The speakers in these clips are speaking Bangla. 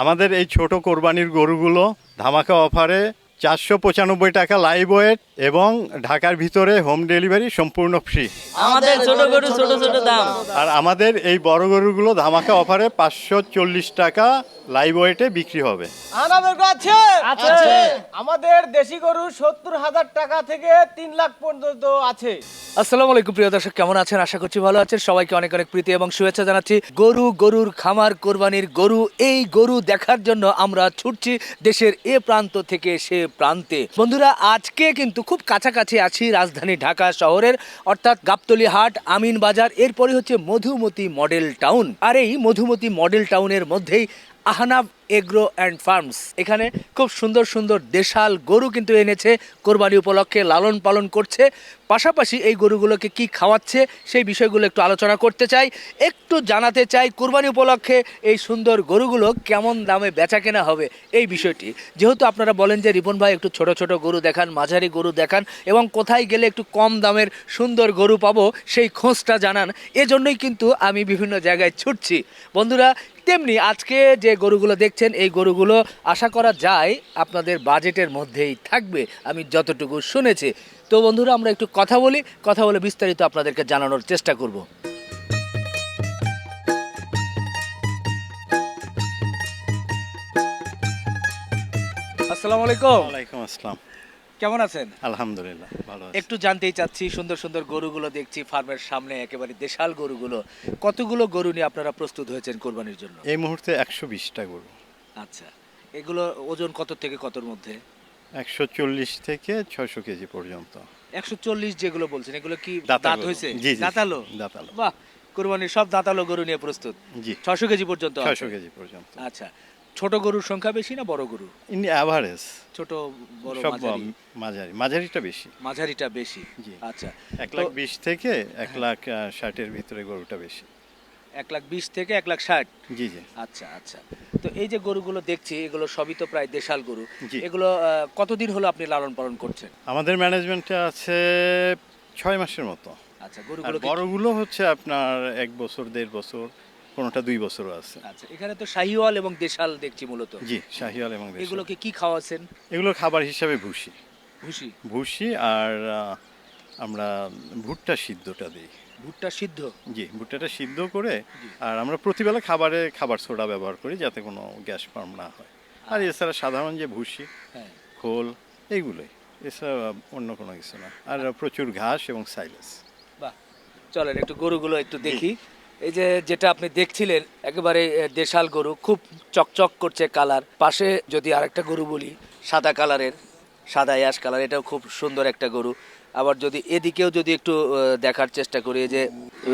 আমাদের এই ছোট কোরবানির গরুগুলো ধামাকা অফারে চারশো পঁচানব্বই টাকা লাইভ ওয়েট এবং ঢাকার ভিতরে হোম ডেলিভারি সম্পূর্ণ ফ্রি আমাদের ছোট গরু ছোট ছোট দাম। আর আমাদের এই বড় গরুগুলো ধামাকা অফারে পাঁচশো চল্লিশ টাকা লাইভ ওয়েটে বিক্রি হবে। আছে। আমাদের দেশি গরু সত্তর হাজার টাকা থেকে তিন লাখ পর্যন্ত আছে। আসসালামু আলাইকুম, প্রিয় দর্শক, কেমন আছেন? আশা করছি ভালো আছেন। সবাইকে অনেক অনেক প্রীতি এবং শুভেচ্ছা জানাচ্ছি। গরু, গরুর খামার, কোরবানির গরু, এই গরু দেখার জন্য আমরা ছুটছি দেশের এ প্রান্ত থেকে সে প্রান্তে। বন্ধুরা, আজকে কিন্তু খুব কাছাকাছি আছি রাজধানী ঢাকা শহরের, অর্থাৎ গাবতলি হাট, আমিন বাজার, এরপরে হচ্ছে মধুমতি মডেল টাউন। আর এই মধুমতি মডেল টাউনের মধ্যেই আহনাব এগ্রো অ্যান্ড ফার্মস। এখানে খুব সুন্দর সুন্দর দেশাল গরু কিন্তু এনেছে, কোরবানি উপলক্ষে লালন পালন করছে। পাশাপাশি এই গরুগুলোকে কি খাওয়াচ্ছে সেই বিষয়গুলো একটু আলোচনা করতে চাই। একটু জানাতে চাই কোরবানি উপলক্ষে এই সুন্দর গরুগুলো কেমন দামে বেচা কেনা হবে এই বিষয়টি। যেহেতু আপনারা বলেন যে রিপন ভাই একটু ছোট ছোট গরু দেখান, মাঝারি গরু দেখান এবং কোথায় গেলে একটু কম দামের সুন্দর গরু পাবো সেই খোঁজটা জানান। এজন্যই কিন্তু আমি বিভিন্ন জায়গায় ছুটছি। বন্ধুরা তেমনি আজকে যে গরুগুলো দেখছেন এই গরুগুলো আশা করা যায় আপনাদের বাজেটের মধ্যেই থাকবে। আমি যতটুকু শুনেছি। তো বন্ধুরা আমরা একটু কথা বলি কথা বলে বিস্তারিত আপনাদেরকে জানানোর চেষ্টা করব। আসসালামু আলাইকুম। ওয়ালাইকুম আসসালাম। কেমন আছেন? আলহামদুলিল্লাহ ভালো আছি। একটু জানতেই চাচ্ছি সুন্দর সুন্দর গরুগুলো দেখছি ফার্মের সামনে একেবারে দেশাল গরুগুলো। কতগুলো গরু নিয়ে আপনারা প্রস্তুত হয়েছেন কোরবানির জন্য? এই মুহূর্তে একশো বিশটা গরু। আচ্ছা এগুলো ওজন কত থেকে কতর মধ্যে? একশো চল্লিশ থেকে ছয়শো কেজি পর্যন্ত। একশো চল্লিশ যেগুলো বলছেন এগুলো কি দাঁত হয়েছে। দাঁতালো? দাঁতালো। বাহ কোরবানির সব দাঁতালো গরু নিয়ে প্রস্তুত। জি। ছশো কেজি পর্যন্ত? ছয়শো কেজি পর্যন্ত। আচ্ছা ছোট গরুর সংখ্যা বেশি না বড় গরু ইন অ্যাভারেজ ছোট বড় সব মাঝারি? মাঝারি মাঝারিটা বেশি। মাঝারিটা বেশি? জি। আচ্ছা। এক লাখ বিশ থেকে এক লাখ ষাটের ভিতরে গরুটা বেশি। এক লাখ বিশ থেকে এক লাখ ষাট? জি জি। আচ্ছা আচ্ছা। তো এই যে গরুগুলো দেখছি এগুলো সবই তো প্রায় দেশাল গরু। এগুলো কতদিন হলো আপনি লালন পালন করছেন? আমাদের ম্যানেজমেন্টে আছে ছয় মাসের মতো। আচ্ছা গরুগুলো বড়গুলো হচ্ছে আপনার এক বছর দেড় বছর। কোনোটা দুই বছরও আছে। আচ্ছা এখানে তো শাহিওয়াল এবং দেশাল দেখছি মূলত। জি শাহিয়াল এবং দেশাল। এগুলোকে কি খাওয়াছেন এগুলো খাবার হিসাবে ভুসি। ভুসি? ভুসি আর আমরা ভুট্টা সিদ্ধটা দিই। ভুট্টা সিদ্ধ? জি ভুট্টাটা সিদ্ধ করে আর আমরা প্রতিবেলা খাবারে খাবার সোডা ব্যবহার করি যাতে কোনো গ্যাস ফার্ম না হয়। আর এছাড়া সাধারণ যে ভুসি হ্যাঁ। খোল এইগুলোই। এছাড়া অন্য কোনো কিছু না। আর প্রচুর ঘাস এবং সাইলেস। বাহ চলেন একটু গরুগুলো একটু দেখি। এই যে যেটা আপনি দেখছিলেন একেবারে দেশাল গরু খুব চকচক করছে কালার। পাশে যদি আরেকটা গরু বলি সাদা কালারের সাদা অ্যাশ কালার এটাও খুব সুন্দর একটা গরু। আবার যদি এদিকেও যদি একটু দেখার চেষ্টা করি যে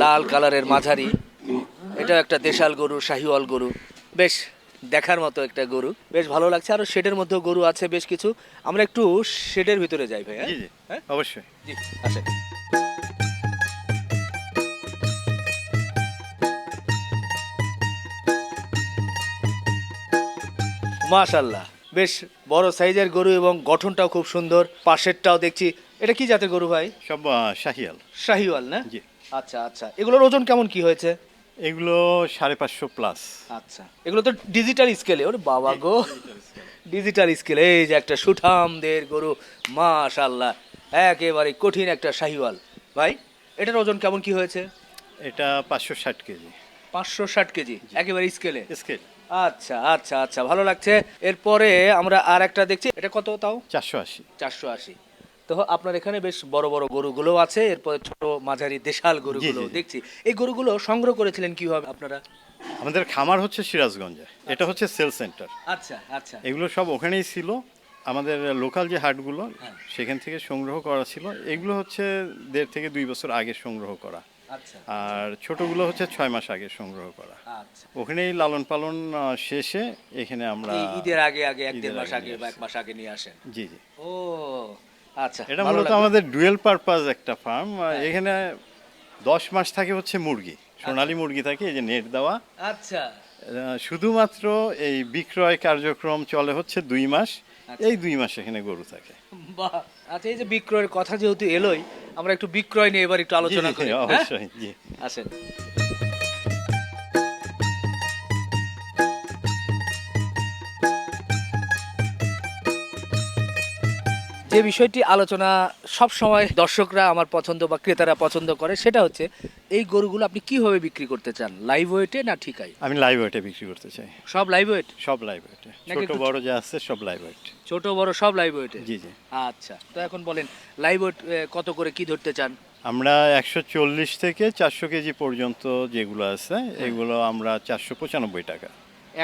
লাল কালারের মাঝারি এটাও একটা দেশাল গরু শাহিওয়াল গরু। বেশ দেখার মতো একটা গরু। বেশ ভালো লাগছে আরও শেডের মধ্যেও গরু আছে বেশ কিছু। আমরা একটু শেডের ভিতরে যাই ভাই হ্যাঁ হ্যাঁ? অবশ্যই। জি আসেন। মাশাল্লাহ বেশ বড় সাইজের গরু এবং গঠনটাও খুব সুন্দর। পাশেরটাও দেখছি। এটা কি জাতের গরু ভাই? সব শাহিয়াল শাহিওয়াল। না? জি। আচ্ছা আচ্ছা। এগুলোর ওজন কেমন কি হয়েছে? এগুলো সাড়ে পাঁচশো প্লাস আচ্ছা। এগুলো তো ডিজিটাল স্কেলে ওর বাবা গো। ডিজিটাল স্কেলে এই যে একটা সুঠামদের গরু। মাশাল্লাহ একেবারে কঠিন একটা শাহিওয়াল। ভাই এটার ওজন কেমন কি হয়েছে? এটা পাঁচশো ষাট কেজি। পাঁচশো ষাট কেজি একেবারে স্কেলে। স্কেল। আচ্ছা আচ্ছা আচ্ছা ভালো লাগছে। এরপরে আমরা আর একটা দেখছি এটা কত তাও? চারশো আশি। চারশো আশি। তো আপনার এখানে বেশ বড় বড় গরুগুলো আছে এরপরে ছোট মাঝারি দেশাল গরুগুলো। দেখছি। এই গরুগুলো সংগ্রহ করেছিলেন কীভাবে আপনারা? আমাদের খামার হচ্ছে সিরাজগঞ্জে এটা হচ্ছে সেল সেন্টার। আচ্ছা আচ্ছা। এগুলো সব ওখানেই ছিল আমাদের লোকাল যে হাটগুলো হ্যাঁ। সেখান থেকে সংগ্রহ করা ছিল। এগুলো হচ্ছে দেড় থেকে দুই বছর আগে সংগ্রহ করা। আচ্ছা আর ছোটগুলো হচ্ছে ছয় মাস আগে সংগ্রহ করা। আচ্ছা। ওখানেই লালন পালন শেষে এখানে আমরা ঈদের আগে আগে এক দেড় মাস আগে বা এক মাস আগে নিয়ে আসেন? জি জি। ও আচ্ছা এটা মূলত আমাদের ডুয়েল পারপাস একটা ফার্ম। হ্যাঁ। এখানে দশ মাস থাকে হচ্ছে মুরগি সোনালী মুরগি থাকে এই যে নেট দেওয়া। আচ্ছা। শুধুমাত্র এই বিক্রয় কার্যক্রম চলে হচ্ছে দুই মাস। আচ্ছা। এই দুই মাস এখানে গরু থাকে। বাহ! আচ্ছা এই যে বিক্রয়ের কথা যেহেতু এলোই আমরা একটু বিক্রয় নিয়ে এবার একটু আলোচনা করি। হ্যাঁ? আসেন। যে বিষয়টি আলোচনা সব সময় দর্শকরা আমার পছন্দ বা ক্রেতারা পছন্দ করে সেটা হচ্ছে এই গরুগুলো আপনি কীভাবে বিক্রি করতে চান? লাইভ ওয়েটে না ঠিকাই আমি লাইভ ওয়েটে বিক্রি করতে চাই। সব লাইভ ওয়েট সব লাইভ ওয়েটে ছোট বড় যা আছে সব লাইভ ওয়েট ছোট বড় সব লাইভ ওয়েটে জি জি। আচ্ছা তো এখন বলেন লাইভ ওয়েট কত করে কি ধরতে চান? আমরা একশো চল্লিশ থেকে চারশো কেজি পর্যন্ত যেগুলো আছে এগুলো আমরা চারশো পঁচানব্বই টাকা।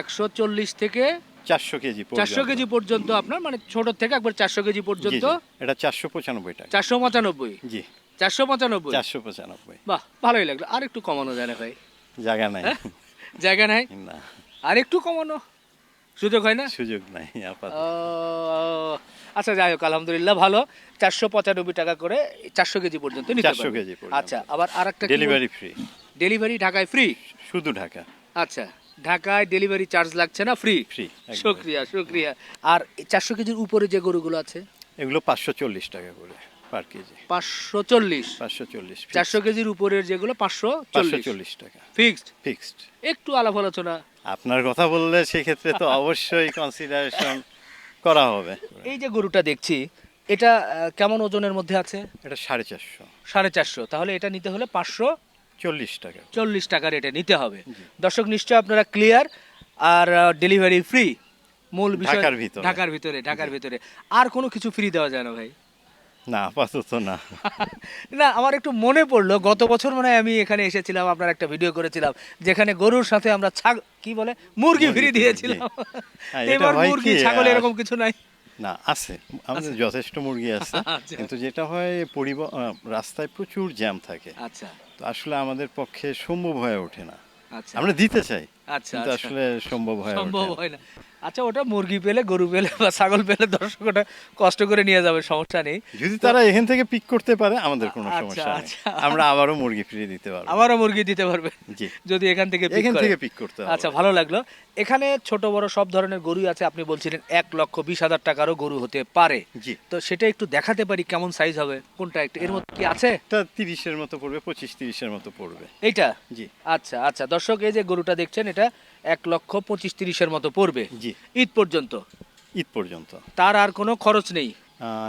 একশো চল্লিশ থেকে চারশো কেজি চারশো কেজি পর্যন্ত আপনার মানে ছোট থেকে একবার চারশো কেজি পর্যন্ত। এটা চারশো পঁচানব্বই টাকা। চারশো পঁচানব্বই? জি। চারশো পঁচানব্বই? চারশো পঁচানব্বই। বাহ ভালোই লাগল। আর একটু কমানো যায় না ভাই। জায়গা নাই। হ্যাঁ? জায়গা নাই? না। আর একটু কমানো? সুযোগ হয় না? সুযোগ নাই আচ্ছা যাই হোক আলহামদুলিল্লাহ ভালো। চারশো পঁচানব্বই টাকা করে চারশো কেজি পর্যন্ত নিতে 400 পারবেন। কেজি আচ্ছা আবার আর একটা ডেলিভারি ফ্রি ডেলিভারি ঢাকায় ফ্রি শুধু ঢাকা। আচ্ছা। ঢাকায় ডেলিভারি চার্জ লাগছে না? ফ্রি ফ্রি শুক্রিয়া শুক্রিয়া। আর চারশো কেজির উপরে যে গরুগুলো আছে? এগুলো পাঁচশো চল্লিশ টাকা করে পার কেজি। পাঁচশো চল্লিশ। পাঁচশো চল্লিশ চারশো কেজির উপরের যেগুলো পাঁচশো চল্লিশ। টাকা। ফিক্সড ফিক্সড একটু আলাপ আলোচনা। আপনার কথা বললে সেক্ষেত্রে তো অবশ্যই কনসিডারেশন করা হবে। এই যে গরুটা দেখছি এটা কেমন ওজনের মধ্যে আছে? এটা সাড়ে চারশো। সাড়ে চারশো। তাহলে এটা নিতে হলে পাঁচশো চল্লিশ টাকা। চল্লিশ টাকা রেটে নিতে হবে। দর্শক নিশ্চয় আপনারা ক্লিয়ার আর ডেলিভারি ফ্রি মূল বিষয় ঢাকার ভিতরে। ঢাকার ভিতরে ঢাকার ভিতরে। আর কোনো কিছু ফ্রি দেওয়া যায় না ভাই। না আপাতত না। না আমার একটু মনে পড়ল গত বছর মনে আমি এখানে এসেছিলাম আপনার একটা ভিডিও করেছিলাম যেখানে গরুর সাথে আমরা ছাগ কি বলে? মুরগি ফ্রি দিয়েছিলাম। হ্যাঁ, এবার মুরগি ছাগল এরকম কিছু নাই? না আছে। আমাদের যথেষ্ট মুরগি আছে। আচ্ছা। কিন্তু যেটা হয় পরিবহন রাস্তায় প্রচুর জ্যাম থাকে। আচ্ছা। তো আসলে আমাদের পক্ষে সম্ভব হয়ে ওঠে না। আচ্ছা। আমরা দিতে চাই আচ্ছা কিন্তু আচ্ছা। আসলে সম্ভব হয় সম্ভব হয় না। আচ্ছা ওটা মুরগি পেলে গরু পেলে বা ছাগল পেলে দর্শক ওটা কষ্ট করে নিয়ে যাবে সমস্যা নেই। যদি তারা এখান থেকে পিক করতে পারে আমাদের কোনো আচ্ছা, সমস্যা নেই। আচ্ছা। আমরা আবারও মুরগি ফ্রি দিতে পারব। আমারও মুরগি দিতে পারবে। যদি এখান থেকে এখান থেকে পিক করতে আচ্ছা ভালো লাগল। এখানে ছোট বড় সব ধরনের গরুই আছে আপনি বলছিলেন এক লক্ষ বিশ হাজার টাকারও গরু হতে পারে। জি। তো সেটা একটু দেখাতে পারি কেমন সাইজ হবে কোনটা একটু এর মধ্যে কি আছে? তিরিশের মতো পড়বে পঁচিশ তিরিশের মতো পড়বে। এইটা? জি। আচ্ছা আচ্ছা। দর্শক এই যে গরুটা দেখছেন এটা এক লক্ষ পঁচিশ তিরিশের মতো পড়বে। জি। ঈদ পর্যন্ত? ঈদ পর্যন্ত। তার আর কোনো খরচ নেই?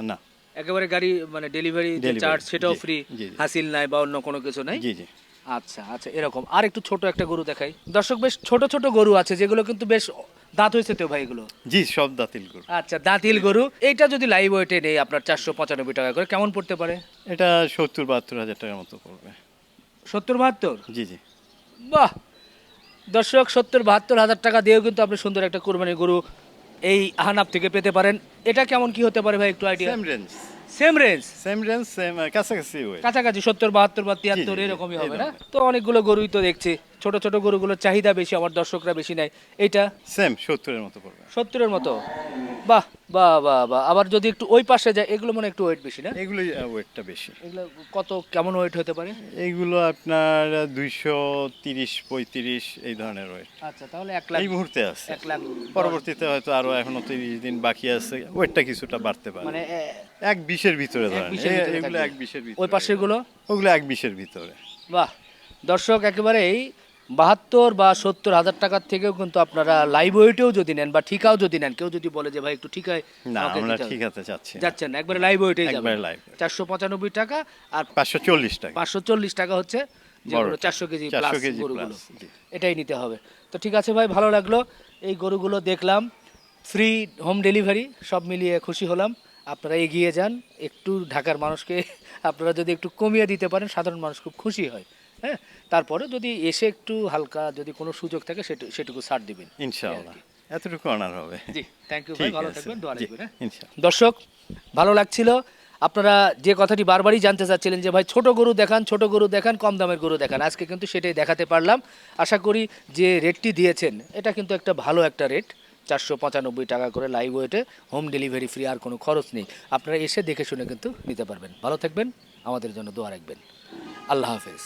না। একেবারে গাড়ি মানে ডেলিভারি চার্জ সেটাও ফ্রি। হাসিল নাই বা অন্য কোনো কিছু নাই? জি জি। আচ্ছা আচ্ছা এরকম। আর একটু ছোট একটা গরু দেখাই। দর্শক বেশ ছোট ছোট গরু আছে যেগুলো কিন্তু বেশ দাঁত হয়েছে তো ভাই এগুলো? জি সব দাঁতিল গরু। আচ্ছা দাঁতিল গরু। এইটা যদি লাইভ ওয়েটে নেই আপনার চারশো পঁচানব্বই টাকা করে কেমন পড়তে পারে? এটা সত্তর বাহাত্তর হাজার টাকার মতো পড়বে। সত্তর বাহাত্তর? জি জি। বাহ! দর্শক সত্তর বাহাত্তর হাজার টাকা দিয়েও কিন্তু আপনি সুন্দর একটা কোরবানি গরু এই আহানাপ থেকে পেতে পারেন। এটা কেমন কি হতে পারে ভাই একটু idea same range same range same range same কাছাকাছি কাছাকাছি সত্তর বাহাত্তর বা তিয়াত্তর এরকমই হবে না? তো অনেকগুলো গরুই তো দেখছি। ছোট ছোট গরুগুলোর চাহিদা বেশি আমার দর্শকরা বেশি নেয়। এইটা সেম সত্তরের মতো পড়বে। সত্তরের মতো? বাহ বাহ বাহ বাহ। আবার যদি একটু ওই পাশে যায় এগুলো মনে একটু ওয়েট বেশি না? এগুলো ওয়েটটা বেশি। এগুলো কত কেমন ওয়েট হতে পারে? এইগুলো আপনার দুইশো তিরিশ পঁয়ত্রিশ এই ধরনের ওয়েট আচ্ছা তাহলে এক লাখ এই মুহূর্তে আছে। এক লাখ পরবর্তীতে হয়তো আরও এখনও তিরিশ দিন বাকি আছে। ওয়েটটা কিছুটা বাড়তে পারে। মানে এক বিশের ভিতরে ধরেন। এগুলো এক বিশের ভিতরে। ওই পাশেগুলো ওগুলো এক বিশের ভিতরে। বাহ দর্শক একেবারেই বাহাত্তর বা সত্তর হাজার টাকার থেকেও কিন্তু আপনারা লাইভ ওয়েটেও যদি নেন বা ঠিকাও যদি নেন কেউ যদি বলে যে ভাই একটু ঠিকায় না আমরা দিতে হবে। ঠিক আছে যাচ্ছেন না, একবারে লাইভ ওয়েটেই যাবেন। চারশো পঁচানব্বই টাকা আর পাঁচশো চল্লিশ টাকা। পাঁচশো চল্লিশ টাকা হচ্ছে যেগুলো চারশো কেজি প্লাস গরুগুলো। এটাই নিতে হবে। তো ঠিক আছে ভাই ভালো লাগল। এই গরুগুলো দেখলাম ফ্রি হোম ডেলিভারি সব মিলিয়ে খুশি হলাম। আপনারা এগিয়ে যান একটু ঢাকার মানুষকে আপনারা যদি একটু কমিয়ে দিতে পারেন সাধারণ মানুষ খুব খুশি হয়। হ্যাঁ তারপরে যদি এসে একটু হালকা যদি কোনো সুযোগ থাকে সেটু সেটুকু ছাড় দিবেন। ইনশাআল্লাহ। এতটুকু অনার হবে। জি থ্যাংক ইউ ভাই ভালো থাকবেন দোয়া রাখবেন হ্যাঁ। ইনশাআল্লাহ। দর্শক ভালো লাগছিল। আপনারা যে কথাটি বারবারই জানতে চাচ্ছিলেন যে ভাই ছোট গরু দেখান ছোট গরু দেখান কম দামের গরু দেখান। আজকে কিন্তু সেটাই দেখাতে পারলাম। আশা করি যে রেটটি দিয়েছেন এটা কিন্তু একটা ভালো একটা রেট চারশো পঁচানব্বই টাকা করে লাইভ ওয়েটে হোম ডেলিভারি ফ্রি আর কোনো খরচ নেই। আপনারা এসে দেখে শুনে কিন্তু নিতে পারবেন। ভালো থাকবেন আমাদের জন্য দোয়া রাখবেন। আল্লাহ হাফেজ।